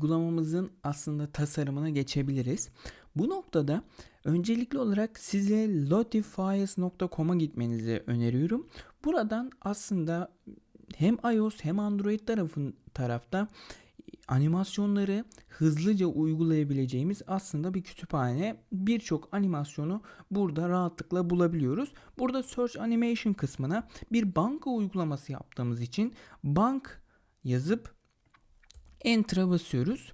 uygulamamızın aslında tasarımına geçebiliriz. Bu noktada öncelikli olarak size lotifiers.com'a gitmenizi öneriyorum. Buradan aslında hem iOS hem Android tarafın tarafta animasyonları hızlıca uygulayabileceğimiz aslında bir kütüphane. Birçok animasyonu burada rahatlıkla bulabiliyoruz. Burada Search Animation kısmına bir banka uygulaması yaptığımız için bank yazıp Enter'a basıyoruz.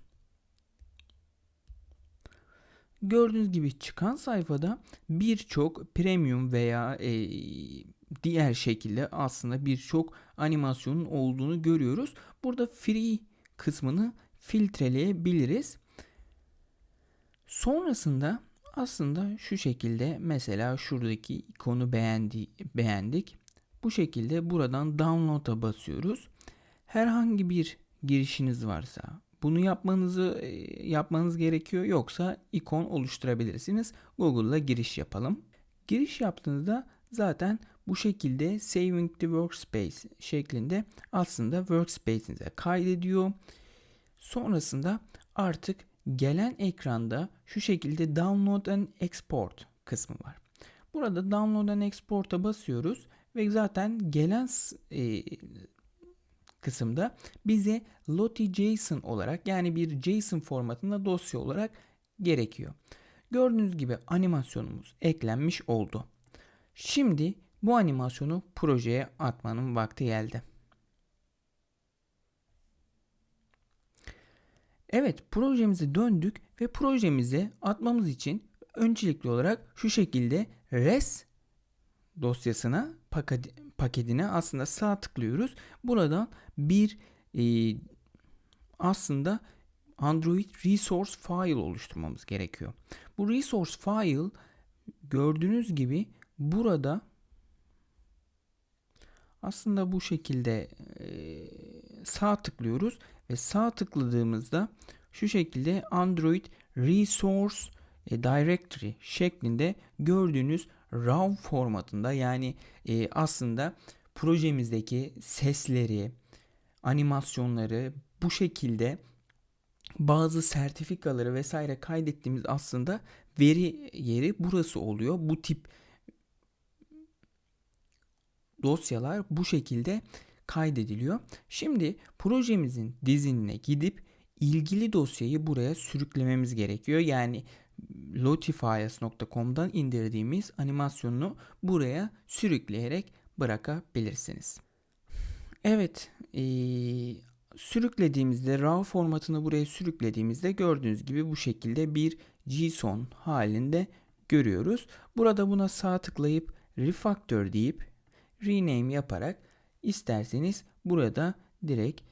Gördüğünüz gibi çıkan sayfada birçok premium veya e, diğer şekilde aslında birçok animasyonun olduğunu görüyoruz. Burada free kısmını filtreleyebiliriz. Sonrasında aslında şu şekilde mesela şuradaki ikonu beğendi, beğendik. Bu şekilde buradan download'a basıyoruz. Herhangi bir girişiniz varsa bunu yapmanızı e, yapmanız gerekiyor yoksa ikon oluşturabilirsiniz. Google'la giriş yapalım. Giriş yaptığınızda zaten bu şekilde Saving the Workspace şeklinde aslında workspace'inize kaydediyor. Sonrasında artık gelen ekranda şu şekilde Download and Export kısmı var. Burada Download and Export'a basıyoruz ve zaten gelen e, kısımda bize Lottie.json olarak yani bir JSON formatında dosya olarak gerekiyor. Gördüğünüz gibi animasyonumuz eklenmiş oldu. Şimdi bu animasyonu projeye atmanın vakti geldi. Evet projemize döndük ve projemize atmamız için öncelikli olarak şu şekilde res dosyasına paketine aslında sağ tıklıyoruz. Buradan bir e, aslında Android Resource File oluşturmamız gerekiyor. Bu Resource File gördüğünüz gibi burada aslında bu şekilde e, sağ tıklıyoruz ve sağ tıkladığımızda şu şekilde Android Resource e, Directory şeklinde gördüğünüz RAW formatında yani e, aslında projemizdeki sesleri, animasyonları bu şekilde bazı sertifikaları vesaire kaydettiğimiz aslında veri yeri burası oluyor. Bu tip dosyalar bu şekilde kaydediliyor. Şimdi projemizin dizinine gidip ilgili dosyayı buraya sürüklememiz gerekiyor. Yani lotifiers.com'dan indirdiğimiz animasyonunu buraya sürükleyerek bırakabilirsiniz. Evet, ee, sürüklediğimizde RAW formatını buraya sürüklediğimizde gördüğünüz gibi bu şekilde bir JSON halinde görüyoruz. Burada buna sağ tıklayıp refactor deyip rename yaparak isterseniz burada direkt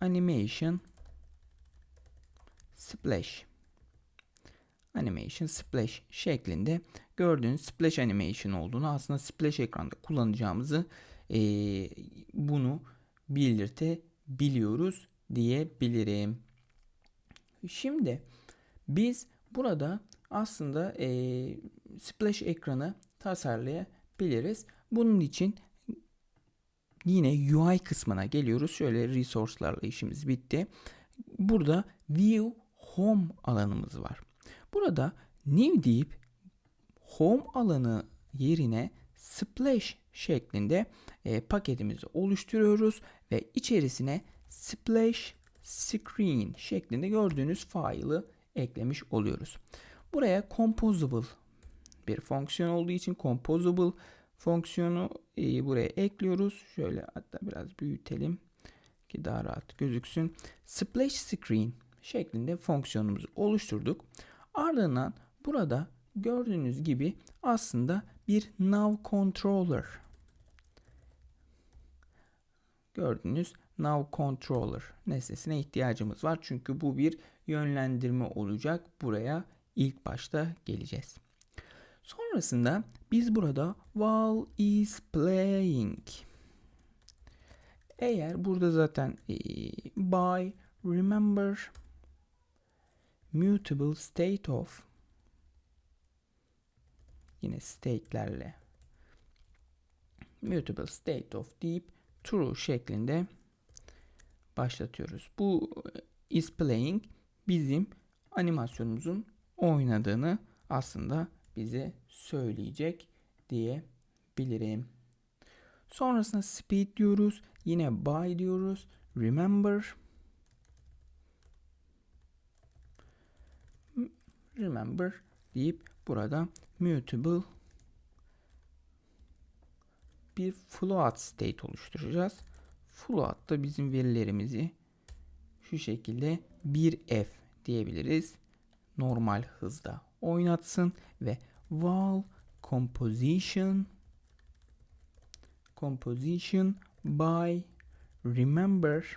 animation splash animation splash şeklinde gördüğünüz splash animation olduğunu aslında splash ekranda kullanacağımızı e, bunu belirtebiliyoruz diyebilirim. Şimdi biz burada aslında e, splash ekranı tasarlayabiliriz. Bunun için yine UI kısmına geliyoruz. Şöyle resource'larla işimiz bitti. Burada view home alanımız var. Burada new deyip home alanı yerine splash şeklinde e, paketimizi oluşturuyoruz ve içerisine splash screen şeklinde gördüğünüz faili eklemiş oluyoruz. Buraya composable bir fonksiyon olduğu için composable fonksiyonu e, buraya ekliyoruz. Şöyle hatta biraz büyütelim ki daha rahat gözüksün. Splash screen şeklinde fonksiyonumuzu oluşturduk. Ardından burada gördüğünüz gibi aslında bir nav controller gördüğünüz nav controller nesnesine ihtiyacımız var. Çünkü bu bir yönlendirme olacak. Buraya ilk başta geleceğiz. Sonrasında biz burada while is playing eğer burada zaten e, by remember mutable state of yine state'lerle mutable state of deyip true şeklinde başlatıyoruz. Bu is playing bizim animasyonumuzun oynadığını aslında bize söyleyecek diyebilirim. Sonrasında speed diyoruz. Yine by diyoruz. Remember. Remember deyip burada mutable bir float state oluşturacağız. Float da bizim verilerimizi şu şekilde 1f diyebiliriz. Normal hızda oynatsın ve while composition composition by remember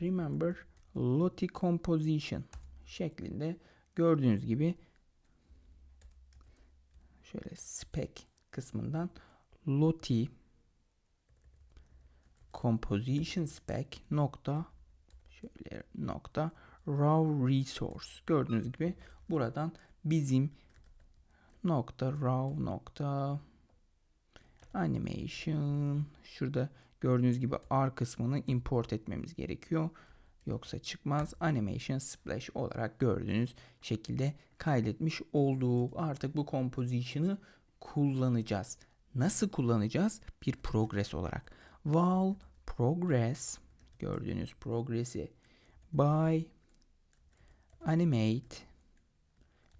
remember Lottie composition şeklinde gördüğünüz gibi şöyle spec kısmından Lottie composition spec nokta şöyle nokta raw resource gördüğünüz gibi buradan bizim nokta raw nokta animation şurada gördüğünüz gibi R kısmını import etmemiz gerekiyor. Yoksa çıkmaz. Animation Splash olarak gördüğünüz şekilde kaydetmiş olduk. Artık bu composition'ı kullanacağız. Nasıl kullanacağız? Bir progress olarak. While progress gördüğünüz progress'i by animate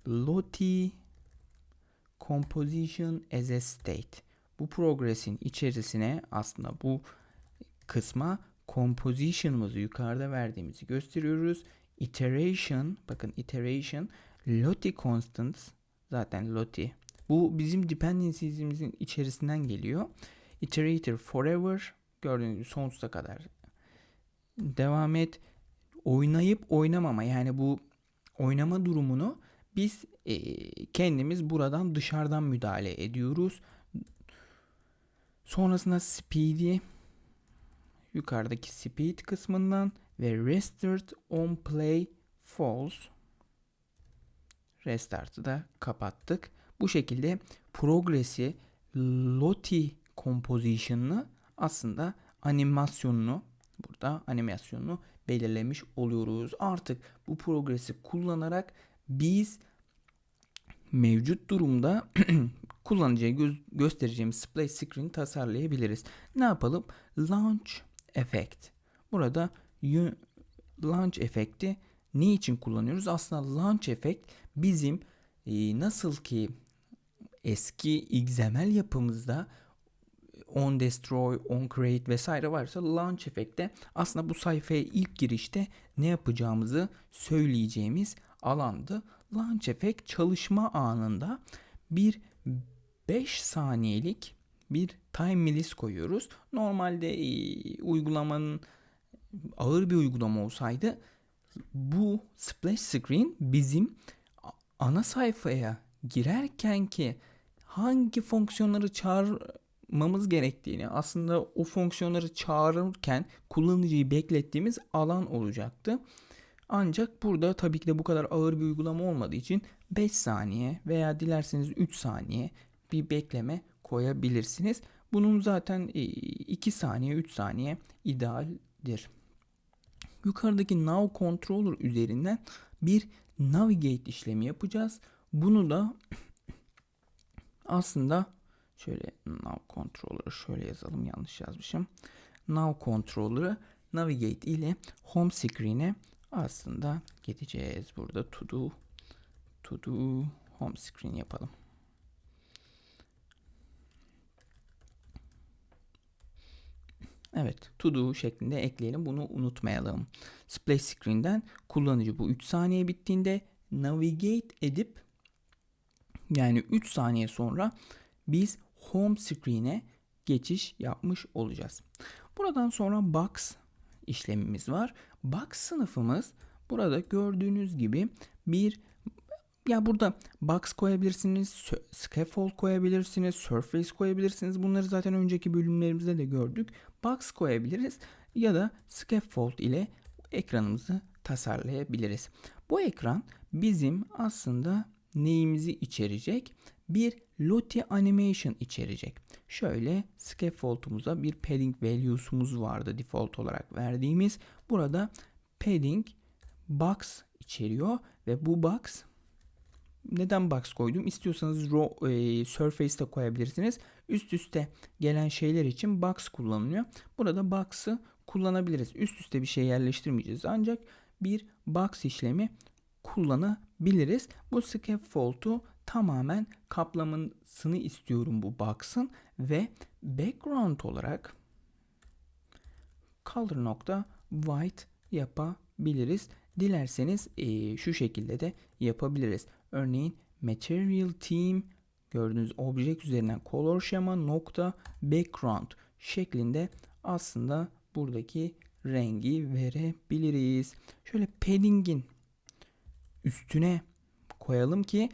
Lottie composition as a state. Bu progressin içerisine aslında bu kısma composition'ımızı yukarıda verdiğimizi gösteriyoruz. Iteration, bakın iteration, Lottie constants, zaten Lottie. Bu bizim dependencies'imizin içerisinden geliyor. Iterator forever, gördüğünüz gibi sonsuza kadar devam et. Oynayıp oynamama yani bu oynama durumunu biz e, kendimiz buradan dışarıdan müdahale ediyoruz. Sonrasında speed'i yukarıdaki speed kısmından ve restart on play false restart'ı da kapattık. Bu şekilde progress'i Lottie composition'ını aslında animasyonunu burada animasyonunu belirlemiş oluyoruz. Artık bu progresi kullanarak biz mevcut durumda kullanıcıya gö- göstereceğimiz splash screen tasarlayabiliriz. Ne yapalım? Launch effect. Burada launch efekti ne için kullanıyoruz? Aslında launch effect bizim e, nasıl ki eski XML yapımızda on destroy, on create vesaire varsa launch efekte aslında bu sayfaya ilk girişte ne yapacağımızı söyleyeceğimiz alandı. Launch efekt çalışma anında bir 5 saniyelik bir time milis koyuyoruz. Normalde e, uygulamanın ağır bir uygulama olsaydı bu splash screen bizim ana sayfaya girerken ki hangi fonksiyonları çağırmamız gerektiğini aslında o fonksiyonları çağırırken kullanıcıyı beklettiğimiz alan olacaktı. Ancak burada tabii ki de bu kadar ağır bir uygulama olmadığı için 5 saniye veya dilerseniz 3 saniye bir bekleme koyabilirsiniz. Bunun zaten 2 saniye 3 saniye idealdir. Yukarıdaki Now Controller üzerinden bir Navigate işlemi yapacağız. Bunu da aslında şöyle Now Controller'ı şöyle yazalım yanlış yazmışım. Now Controller'ı Navigate ile Home Screen'e aslında gideceğiz. Burada To Do To Do Home Screen yapalım. Evet, to do şeklinde ekleyelim. Bunu unutmayalım. Splash screen'den kullanıcı bu 3 saniye bittiğinde navigate edip yani 3 saniye sonra biz home screen'e geçiş yapmış olacağız. Buradan sonra box işlemimiz var. Box sınıfımız burada gördüğünüz gibi bir ya burada box koyabilirsiniz, scaffold koyabilirsiniz, surface koyabilirsiniz. Bunları zaten önceki bölümlerimizde de gördük. Box koyabiliriz ya da scaffold ile ekranımızı tasarlayabiliriz. Bu ekran bizim aslında neyimizi içerecek? Bir Lottie Animation içerecek. Şöyle scaffold'umuza bir padding value'sumuz vardı default olarak verdiğimiz. Burada padding box içeriyor ve bu box neden box koydum? İstiyorsanız raw, e, surface de koyabilirsiniz. Üst üste gelen şeyler için box kullanılıyor. Burada box'ı kullanabiliriz. Üst üste bir şey yerleştirmeyeceğiz. Ancak bir box işlemi kullanabiliriz. Bu scaffold'u tamamen kaplamasını istiyorum bu box'ın ve background olarak color nokta white yapabiliriz. Dilerseniz e, şu şekilde de yapabiliriz. Örneğin material team gördüğünüz object üzerinden color şema nokta background şeklinde aslında buradaki rengi verebiliriz. Şöyle padding'in üstüne koyalım ki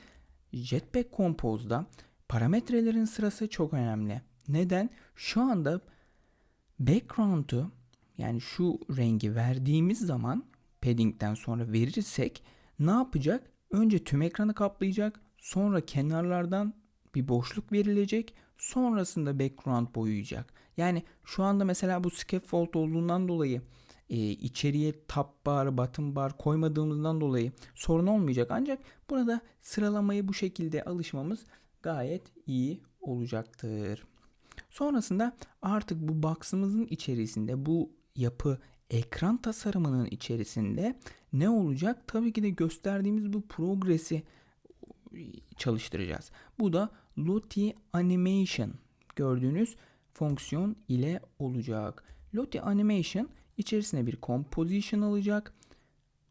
Jetpack Compose'da parametrelerin sırası çok önemli. Neden? Şu anda background'u yani şu rengi verdiğimiz zaman padding'den sonra verirsek ne yapacak? Önce tüm ekranı kaplayacak, sonra kenarlardan bir boşluk verilecek, sonrasında background boyayacak. Yani şu anda mesela bu scaffold olduğundan dolayı e, içeriye top bar, bottom bar koymadığımızdan dolayı sorun olmayacak. Ancak burada sıralamayı bu şekilde alışmamız gayet iyi olacaktır. Sonrasında artık bu box'ımızın içerisinde bu yapı ekran tasarımının içerisinde ne olacak? Tabii ki de gösterdiğimiz bu progresi çalıştıracağız. Bu da Lottie Animation gördüğünüz fonksiyon ile olacak. Lottie Animation içerisine bir composition alacak.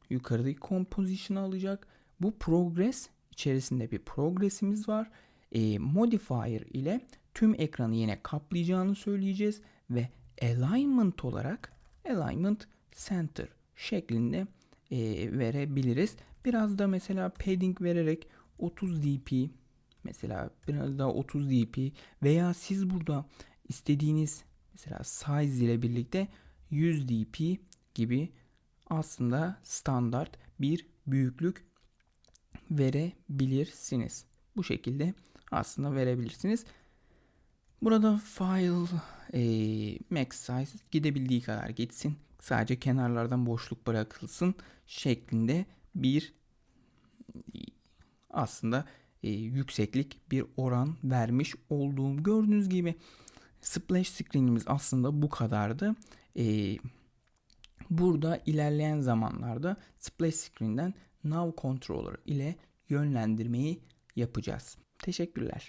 Yukarıdaki composition alacak. Bu progress içerisinde bir progressimiz var. E, modifier ile tüm ekranı yine kaplayacağını söyleyeceğiz ve alignment olarak alignment center şeklinde e, verebiliriz. Biraz da mesela padding vererek 30 dp mesela biraz daha 30 dp veya siz burada istediğiniz mesela size ile birlikte 100 dp gibi aslında standart bir büyüklük verebilirsiniz. Bu şekilde aslında verebilirsiniz. Burada file e, max size gidebildiği kadar gitsin. Sadece kenarlardan boşluk bırakılsın şeklinde bir aslında e, yükseklik bir oran vermiş olduğum gördüğünüz gibi splash screen'imiz aslında bu kadardı. E, burada ilerleyen zamanlarda splash screen'den now controller ile yönlendirmeyi yapacağız. Teşekkürler.